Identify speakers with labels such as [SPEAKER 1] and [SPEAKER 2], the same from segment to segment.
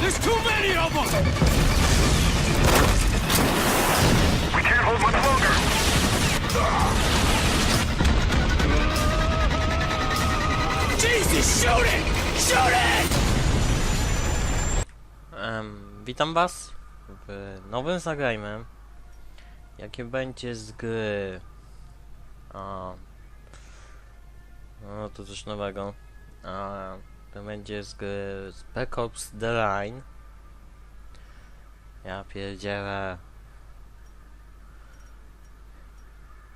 [SPEAKER 1] There's too many of them!
[SPEAKER 2] We can't hold much longer.
[SPEAKER 1] Jesus, shoot it! Shoot it!
[SPEAKER 3] Em, witam was w nowym zagrajmy, jakie będzie z gry. A, no to coś nowego. A, to będzie z gry Spec Ops The Line. Ja pierdzielę.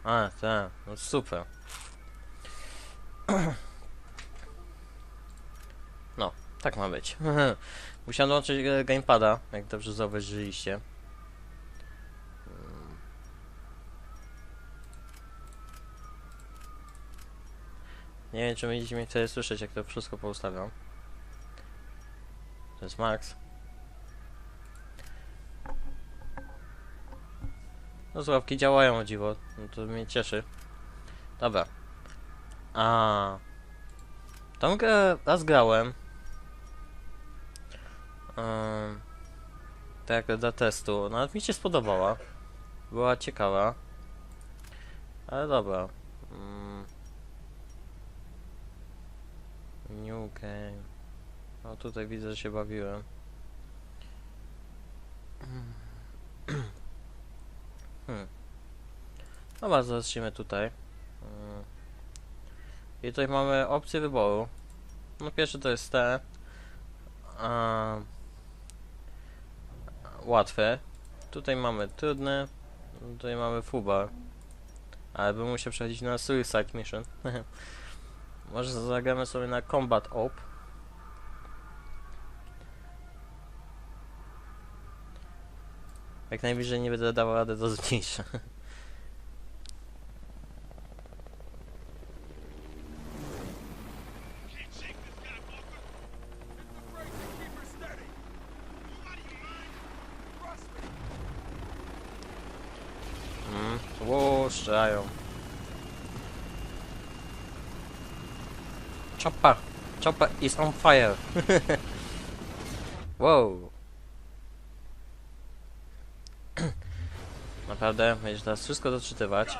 [SPEAKER 3] A, tak, no super. No, tak ma być. Musiałem dołączyć e, gamepada, jak dobrze zauważyliście. Nie wiem, czy będziecie mnie wtedy słyszeć, jak to wszystko poustawiam. To jest Max. No złapki działają o dziwo, no to mnie cieszy. Dobra. A. Tą grę raz grałem. Ym, tak, do testu. Nawet mi się spodobała. Była ciekawa. Ale dobra. Mm. New game. O, tutaj widzę, że się bawiłem. Hmm. Dobra, zacznijmy tutaj. Mm. I tutaj mamy opcję wyboru. No pierwszy to jest te. A, łatwe. Tutaj mamy trudne. Tutaj mamy fubar. Ale bym musiał przechodzić na Suicide Mission. Może zagramy sobie na Combat Op. Jak najwyżej nie będę dawał radę do zmniejsza. Mm, Ło, strzelają. Chopper! Chopper is on fire! wow! Naprawdę, będziesz teraz wszystko doczytywać.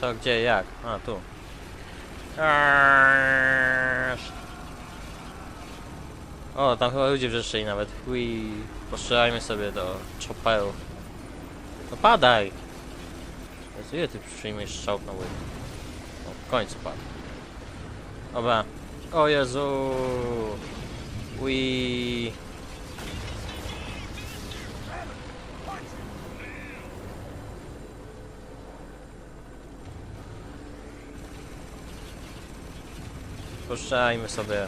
[SPEAKER 3] Co, gdzie, jak? A, tu. O, tam chyba ludzie wrzeszczeli nawet. Ui, postrzelajmy sobie do chopperu. No padaj! Jezu, ile ty przyjmiesz strzał na łyk? O, w końcu padł. Dobra. O Jezu! Ui. Postrzelajmy sobie.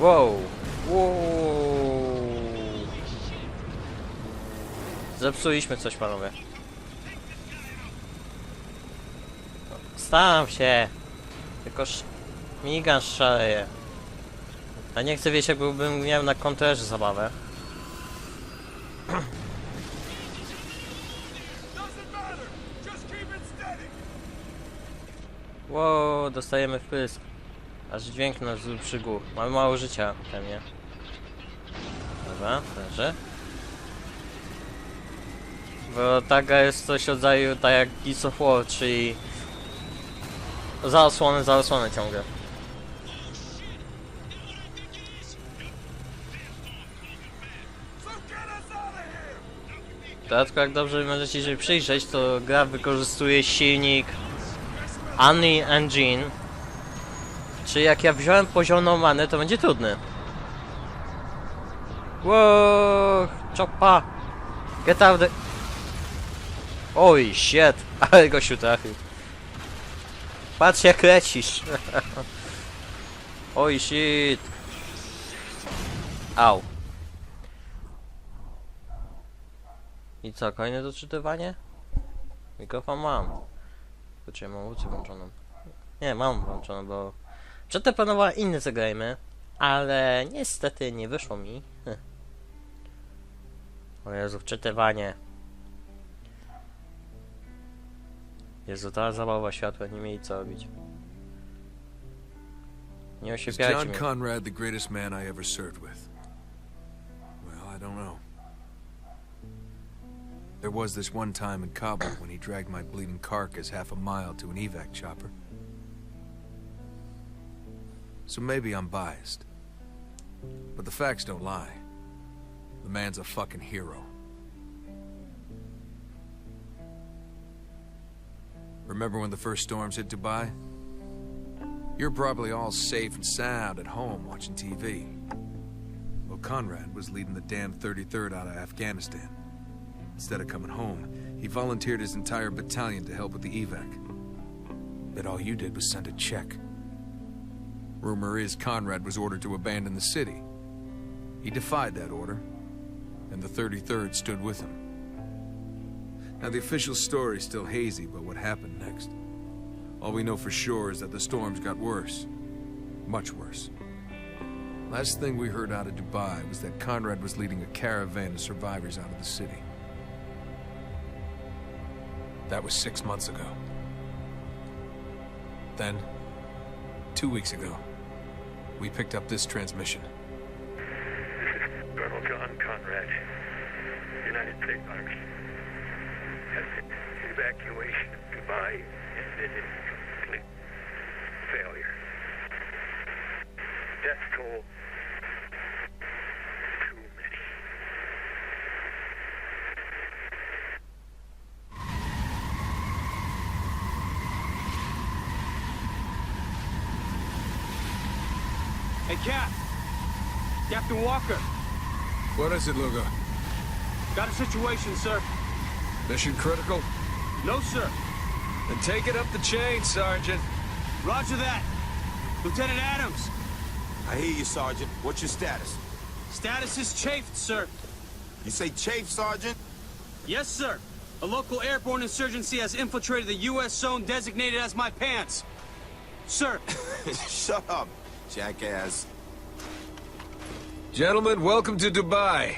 [SPEAKER 3] Wow! Wow! Zepsuliśmy coś, panowie. Staram się. Tylko sz... minigun szaleje. A nie chcę wiedzieć, jakbym miał na kontrerze zabawę. Wow, dostajemy wpysk. Aż dźwięk nas przygół. Mamy mało życia pewnie. Dobra, leży. Bo taka jest coś rodzaju tak jak Gears of War, czyli za osłonę, za osłonę ciągle. Dodatku jak dobrze możecie się przyjrzeć, to gra wykorzystuje silnik Unreal Engine. Czyli jak ja wziąłem poziom manę, to będzie trudny. Wow, chopa! Get out the... Oj, shit! Ale gościu trafił. Patrz jak lecisz. Oj, shit! Au. I co, kolejne doczytywanie? Mikrofon mam. Znaczy, mam łódź włączoną. Nie, mam włączoną, bo... Przedtem planowałem inne zagrajmy, ale niestety nie wyszło mi. O Jezu, wczytywanie. Jezu, ta zabawa światła, nie mieli co robić. Nie
[SPEAKER 1] Is John
[SPEAKER 3] mnie.
[SPEAKER 1] Conrad the greatest man I ever served with? Well, I don't know. There was this one time in Kabul when he dragged my bleeding carcass half a mile to an evac chopper. So maybe I'm biased. But the facts don't lie. The man's a fucking hero. Remember when the first storms hit Dubai? You're probably all safe and sound at home watching TV. Well, Conrad was leading the damn 33rd out of Afghanistan. Instead of coming home, he volunteered his entire battalion to help with the evac. But all you did was send a check. Rumor is Conrad was ordered to abandon the city. He defied that order, and the 33rd stood with him. Now, the official story's still hazy about what happened next. All we know for sure is that the storms got worse. Much worse. Last thing we heard out of Dubai was that Conrad was leading a caravan of survivors out of the city. That was six months ago. Then, two weeks ago, we picked up this transmission.
[SPEAKER 2] This is Colonel John Conrad. United States Army. Has the evacuation of Dubai ended in complete failure. Death toll. Too many.
[SPEAKER 4] Hey, Cap! Captain Walker!
[SPEAKER 1] What is it, Lugo?
[SPEAKER 4] Got a situation, sir.
[SPEAKER 1] Mission critical?
[SPEAKER 4] No, sir.
[SPEAKER 1] Then take it up the chain, Sergeant.
[SPEAKER 4] Roger that. Lieutenant Adams.
[SPEAKER 5] I hear you, Sergeant. What's your status?
[SPEAKER 4] Status is chafed, sir.
[SPEAKER 5] You say chafed, Sergeant?
[SPEAKER 4] Yes, sir. A local airborne insurgency has infiltrated the U.S. zone designated as my pants. Sir,
[SPEAKER 5] Shut up, jackass.
[SPEAKER 1] Gentlemen, welcome to Dubai.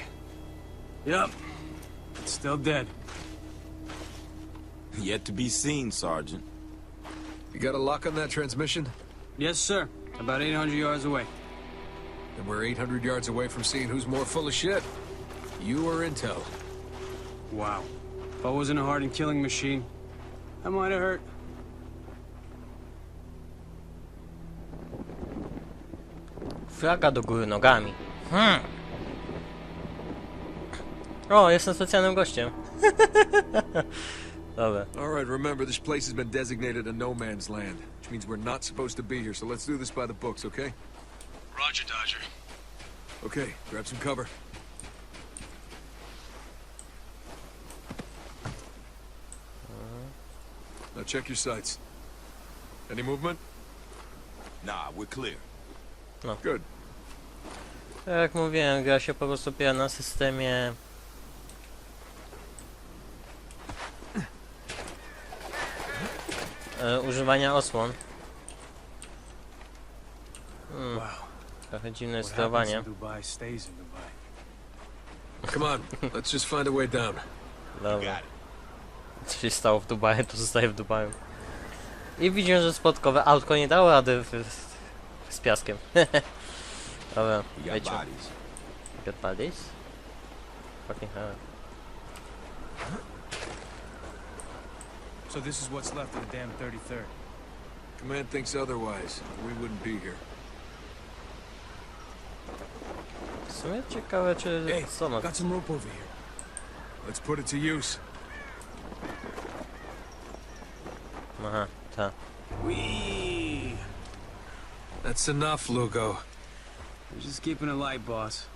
[SPEAKER 4] yep. Still dead.
[SPEAKER 5] Yet to be seen, Sergeant.
[SPEAKER 1] You got a lock on that transmission?
[SPEAKER 4] Yes, sir. About 800 yards away.
[SPEAKER 1] Then we're 800 yards away from seeing who's more full of shit. You or Intel?
[SPEAKER 4] Wow. If I wasn't a hardened killing machine, I might have hurt.
[SPEAKER 3] Flaga do góry nogami. Hmm. O, jestem specjalnym gościem. Dobra.
[SPEAKER 1] All right, remember, this place has been designated a no man's land, which means we're not supposed to be here, so let's do this by the books, okay?
[SPEAKER 6] Roger, Dodger.
[SPEAKER 1] Okay, grab some cover. Uh-huh. Now check your sights. Any movement?
[SPEAKER 5] Nah, we're clear.
[SPEAKER 1] Good.
[SPEAKER 3] Tak jak mówiłem, gra się po prostu opiera na systemie... E, używania osłon. Hmm,
[SPEAKER 4] Wow.
[SPEAKER 3] trochę dziwne sterowanie.
[SPEAKER 4] in Dubai stays in Dubai.
[SPEAKER 1] Come on, let's just find a way down.
[SPEAKER 3] Dobra. Co się stało w Dubaju, to zostaje w Dubaju. I widzimy, że spotkowe autko nie dało rady w, w, z piaskiem. Dobra,
[SPEAKER 5] We got
[SPEAKER 3] wiecie.
[SPEAKER 5] bodies.
[SPEAKER 3] Got bodies? Fucking hell.
[SPEAKER 4] So this is what's left of the damn 33rd.
[SPEAKER 1] Command thinks otherwise. We wouldn't be here.
[SPEAKER 3] W sumie ciekawe, czy
[SPEAKER 4] Hey,
[SPEAKER 3] co ma...
[SPEAKER 4] got some rope over here.
[SPEAKER 1] Let's put it to use.
[SPEAKER 3] Aha, ta.
[SPEAKER 4] Wee!
[SPEAKER 1] That's enough, Lugo.
[SPEAKER 4] We're just keeping it light, boss.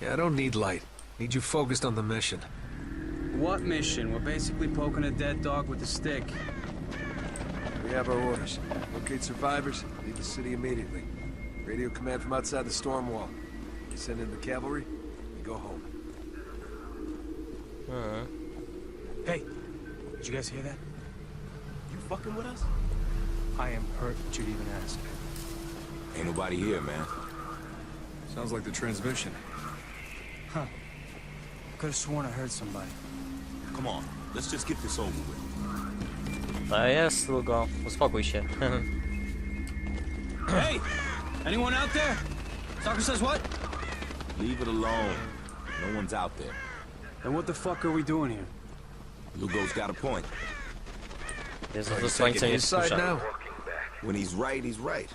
[SPEAKER 1] Yeah, I don't need light. Need you focused on the mission.
[SPEAKER 4] What mission? We're basically poking a dead dog with a stick.
[SPEAKER 1] We have our orders. Locate survivors, leave the city immediately. Radio command from outside the storm wall. We send in the cavalry, we go home.
[SPEAKER 3] Mhm.
[SPEAKER 4] Hey, did you guys hear that? You fucking with us? I am hurt that you'd even ask.
[SPEAKER 5] Ain't nobody here, man.
[SPEAKER 1] Sounds like the transmission. Huh.
[SPEAKER 4] Could have sworn I heard somebody.
[SPEAKER 5] Come on, let's just get this over with.
[SPEAKER 3] To jest, Lugo. Uspokój się.
[SPEAKER 4] Hey! Anyone out there? Stalker says what?
[SPEAKER 5] Leave it alone. No one's out there.
[SPEAKER 4] Then what the fuck are we doing here?
[SPEAKER 5] Lugo's got a point.
[SPEAKER 3] Jezu,
[SPEAKER 1] Are
[SPEAKER 3] to
[SPEAKER 1] you
[SPEAKER 3] słońce
[SPEAKER 1] taking
[SPEAKER 3] nie spuszcza.
[SPEAKER 1] now?
[SPEAKER 5] When he's right, he's right.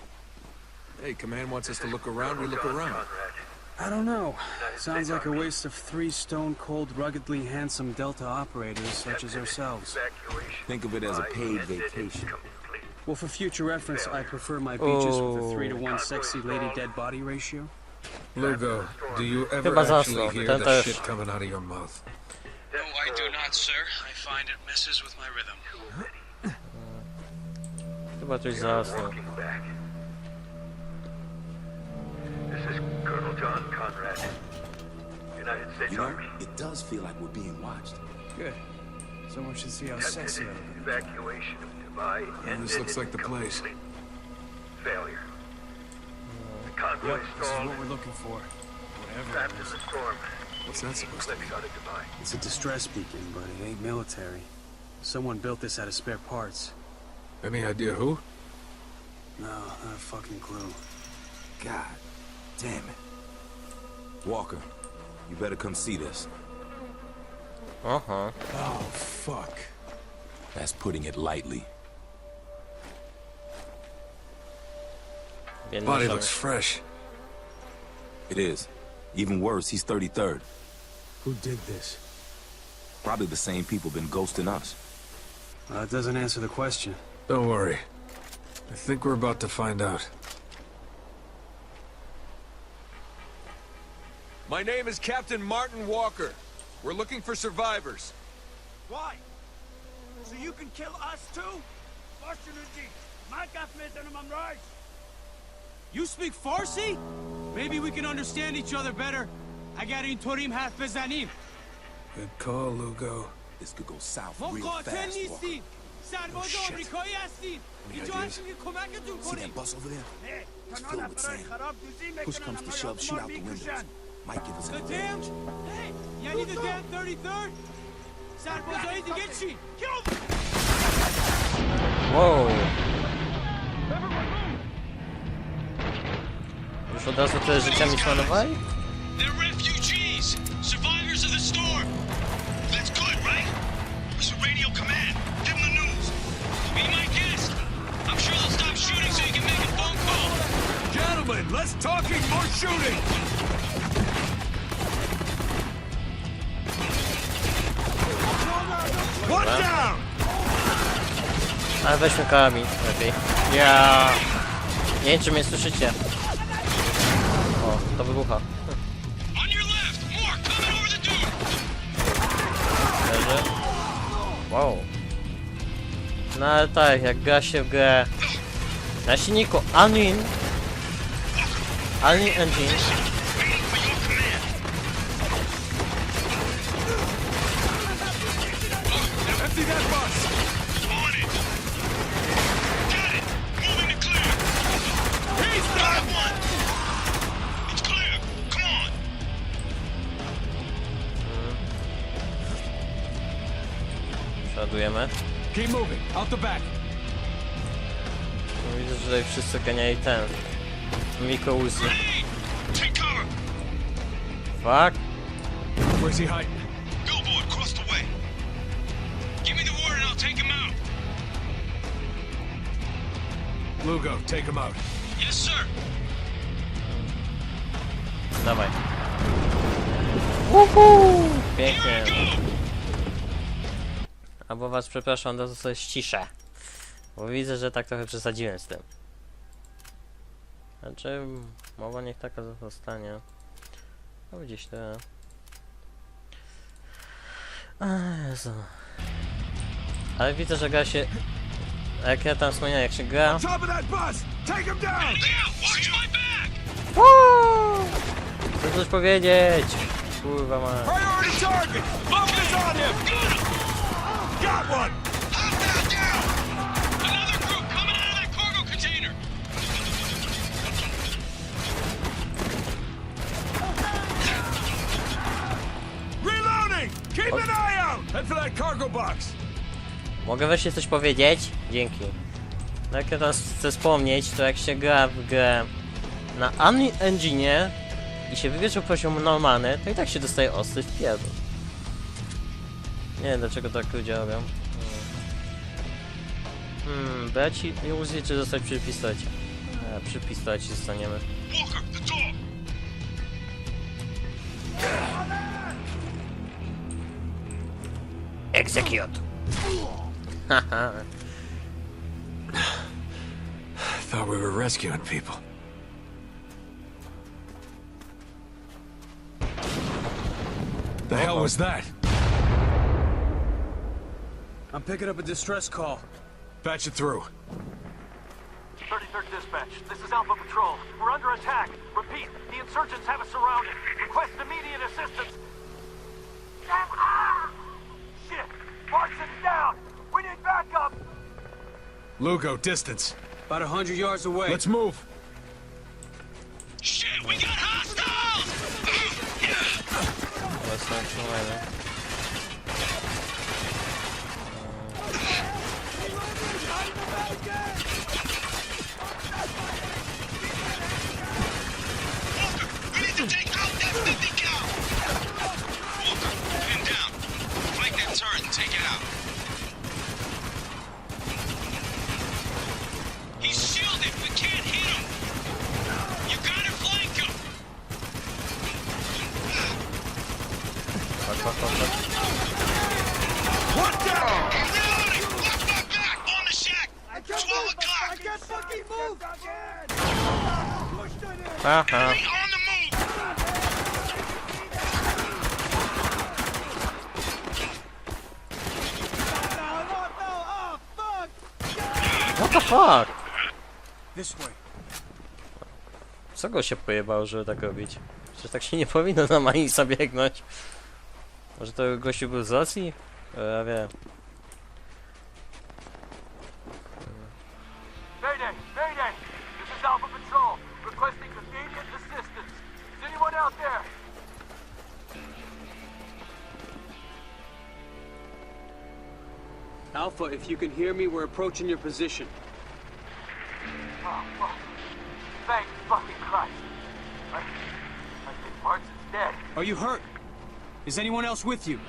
[SPEAKER 1] Hey, command wants us to look around, we look around.
[SPEAKER 4] I don't know. Sounds like a waste of three stone cold, ruggedly handsome Delta operators such as ourselves.
[SPEAKER 5] Think of it as a paid vacation.
[SPEAKER 4] Well, for future reference, I prefer my beaches with a
[SPEAKER 3] Oh.
[SPEAKER 4] 3 to 1 sexy lady dead body ratio.
[SPEAKER 1] Lugo, do you ever actually hear the shit coming out of your mouth?
[SPEAKER 6] No, I do not, sir. I find it messes with my rhythm.
[SPEAKER 3] Chyba coś zasnął.
[SPEAKER 2] This is Colonel John Conrad, United States
[SPEAKER 5] You know,
[SPEAKER 2] Army.
[SPEAKER 5] it does feel like we're being watched.
[SPEAKER 4] Good. Someone should see how sexy I look.
[SPEAKER 2] Evacuation of Dubai
[SPEAKER 1] this
[SPEAKER 2] ended
[SPEAKER 1] looks
[SPEAKER 2] in
[SPEAKER 1] like the place.
[SPEAKER 2] complete Failure. Uh, the convoy
[SPEAKER 4] Yep, this is what we're looking for. Whatever
[SPEAKER 2] trapped
[SPEAKER 4] it
[SPEAKER 2] in
[SPEAKER 4] is.
[SPEAKER 2] the storm.
[SPEAKER 1] What's that supposed to
[SPEAKER 2] be?
[SPEAKER 1] mean?
[SPEAKER 2] Dubai.
[SPEAKER 4] It's a distress beacon, but it ain't military. Someone built this out of spare parts.
[SPEAKER 1] Any idea who?
[SPEAKER 4] No, not a fucking clue.
[SPEAKER 5] God damn it. Walker, you better come see this.
[SPEAKER 3] Uh-huh.
[SPEAKER 1] Oh, fuck.
[SPEAKER 5] That's putting it lightly.
[SPEAKER 3] Biedny
[SPEAKER 1] Body looks fresh.
[SPEAKER 5] It is. Even worse, he's 33rd.
[SPEAKER 4] Who did this?
[SPEAKER 5] Probably the same people been ghosting us.
[SPEAKER 4] Uh, it doesn't answer the question.
[SPEAKER 1] Don't worry. I think we're about to find out. My name is Captain Martin Walker. We're looking for survivors.
[SPEAKER 7] Why? So you can kill us too?
[SPEAKER 4] You speak Farsi? Maybe we can understand each other better. I got in Torim Hafezanim.
[SPEAKER 1] Good call, Lugo.
[SPEAKER 5] This could go south real fast, Walker.
[SPEAKER 4] Oh,
[SPEAKER 1] shit.
[SPEAKER 4] Any ideas?
[SPEAKER 5] See that bus over there? It's filled with sand. Push comes to shove, shoot out the windows. Might give us
[SPEAKER 4] the damn. Hey, yeah, need the damn 33rd. Sadbo's ready to
[SPEAKER 3] get she. Kill them. Whoa. Już od razu tyle życia?
[SPEAKER 6] They're refugees, survivors of the storm. That's good, right? We a radio command. Give them the news. Be my guest. I'm sure they'll stop shooting so you can make a phone call.
[SPEAKER 1] Gentlemen, talking, more shooting. Down!
[SPEAKER 3] Ale weźmy karabin lepiej. Ja. Nie wiem czy mnie słyszycie. O, to wybucha. Leży. Wow. No ale tak, jak gra się w grę na silniku Unreal Unreal Engine Przeładujemy.
[SPEAKER 1] Keep moving, out the back.
[SPEAKER 3] No, Widzę, że tutaj wszyscy ganiali ten Miko Uzi. Fuck.
[SPEAKER 1] Where's he hiding?
[SPEAKER 6] Billboard across the way. Give me the word and I'll take him out.
[SPEAKER 1] Lugo, take him out.
[SPEAKER 6] Yes, sir.
[SPEAKER 3] Dawaj.
[SPEAKER 6] Here
[SPEAKER 3] Pięknie. Albo was przepraszam, to sobie ściszę. Bo widzę, że tak trochę przesadziłem z tym. Znaczy, mowa niech taka zostanie. No gdzieś to... A Jezu. Ale widzę, że gra się... Jak ja tam wspomniałem, jak się gra... Woo! Chcę coś powiedzieć! Kurwa ma... Mogę wreszcie coś powiedzieć? Dzięki. Jak teraz chcę wspomnieć, to jak się gra w grę na Unreal Engine i się wybierze poziom normalny, to i tak się dostaje ostry w pierdol. Nie wiem dlaczego tak ludzie robią. Hmm, brać i użyć czy zostać przy pistolecie? E, przy pistolecie zostaniemy. Execute! Haha.
[SPEAKER 1] Thought we were rescuing people. The hell was that?
[SPEAKER 8] I'm picking up a distress call.
[SPEAKER 1] Patch it through.
[SPEAKER 4] 33rd Dispatch, this is Alpha Patrol. We're under attack. Repeat, the insurgents have us surrounded. Request immediate assistance. Shit! Parsons
[SPEAKER 1] Lugo, distance.
[SPEAKER 8] About a hundred yards away.
[SPEAKER 1] Let's move.
[SPEAKER 6] Shit, we got hostiles!
[SPEAKER 3] Ale są trzymajmy. The fuck?
[SPEAKER 8] This way.
[SPEAKER 3] Co go się pojebało, żeby tak robić? Przecież tak się nie powinno na Manisa biegnąć. Może to gościu był z Rosji? E, Ja wiem.
[SPEAKER 4] Mayday! Mayday! This is Alpha Patrol, requesting immediate assistance. Is anyone out there?
[SPEAKER 8] Alpha, if you can hear me, we're approaching your position.
[SPEAKER 4] Oh, fuck. Thank fucking Christ. I, I think Parsons dead.
[SPEAKER 8] Are you hurt? Is anyone else with you?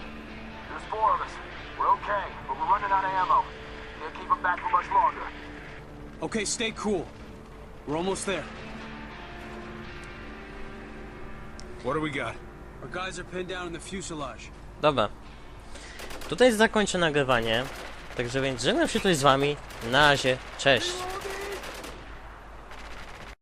[SPEAKER 4] There's four of us. We're okay, but we're running out of ammo. Can't keep them back for much longer.
[SPEAKER 8] Okay, stay cool. We're almost there.
[SPEAKER 1] What do we got?
[SPEAKER 8] Our guys are pinned down in the fuselage.
[SPEAKER 3] Dobra. Tutaj zakończę nagrywanie. Także więc żegnam się tutaj z wami. Na razie. Cześć.